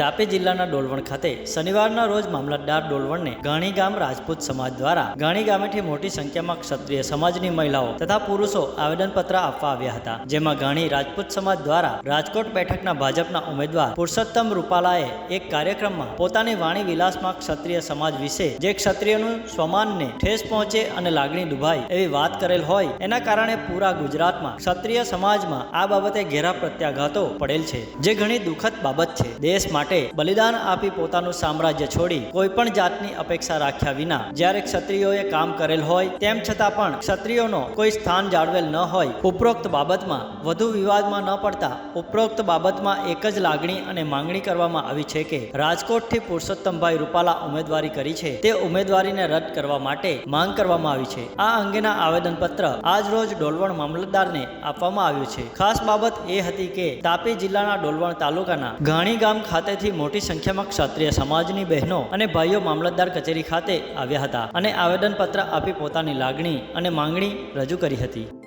તાપી જિલ્લાના ડોલવણ ખાતે શનિવારના રોજ મામલતદાર ડોલવણને ગાણી ગામ રાજપૂત સમાજ દ્વારા ગાણી ગામેથી મોટી સંખ્યામાં ક્ષત્રિય સમાજની મહિલાઓ તથા પુરુષો આવેદનપત્ર આપવા આવ્યા હતા. જેમાં ગાણી રાજપૂત સમાજ દ્વારા રાજકોટ બેઠકના ભાજપના ઉમેદવાર પુરુષોત્તમ રૂપાલાએ એક કાર્યક્રમમાં પોતાની વાણી વિલાસમાં ક્ષત્રિય સમાજ વિશે જે ક્ષત્રિયનું સ્વમાનને ઠેસ પહોંચે અને લાગણી દુભાય એવી વાત કરેલ હોય, એના કારણે પૂરા ગુજરાતમાં ક્ષત્રિય સમાજમાં આ બાબતે ઘેરા પ્રત્યાઘાતો પડેલ છે. જે ઘણી દુઃખદ બાબત છે. દેશ માટે બલિદાન આપી પોતાનું સામ્રાજ્ય છોડી કોઈ પણ જાતની અપેક્ષા રાખ્યા વિના જ્યારે ક્ષત્રિયોએ કામ કરેલ હોય તેમ છતાં પણ ક્ષત્રિયોનો કોઈ સ્થાન જાળવેલ ન હોય, ઉપરોક્ત બાબતમાં વધુ વિવાદમાં ન પડતા, ઉપરોક્ત બાબતમાં એક જ લાગણી અને માંગણી કરવામાં આવી છે કે રાજકોટથી પુરુષોત્તમભાઈ રૂપાલા ઉમેદવારી કરી છે તે ઉમેદવારીને રદ કરવા માટે માંગ કરવામાં આવી છે. આ અંગેના આવેદનપત્ર આજ રોજ ડોલવણ મામલતદારને આપવામાં આવ્યું છે. ખાસ બાબત એ હતી કે તાપી જિલ્લાના ડોલવણ તાલુકાના ઘાણી ગામ ખાતેથી મોટી સંખ્યામાં ક્ષત્રિય સમાજની બહેનો અને ભાઈઓ મામલતદાર કચેરી ખાતે આવ્યા હતા અને આવેદનપત્ર આપી પોતાની લાગણી અને માંગણી રજૂ કરી હતી.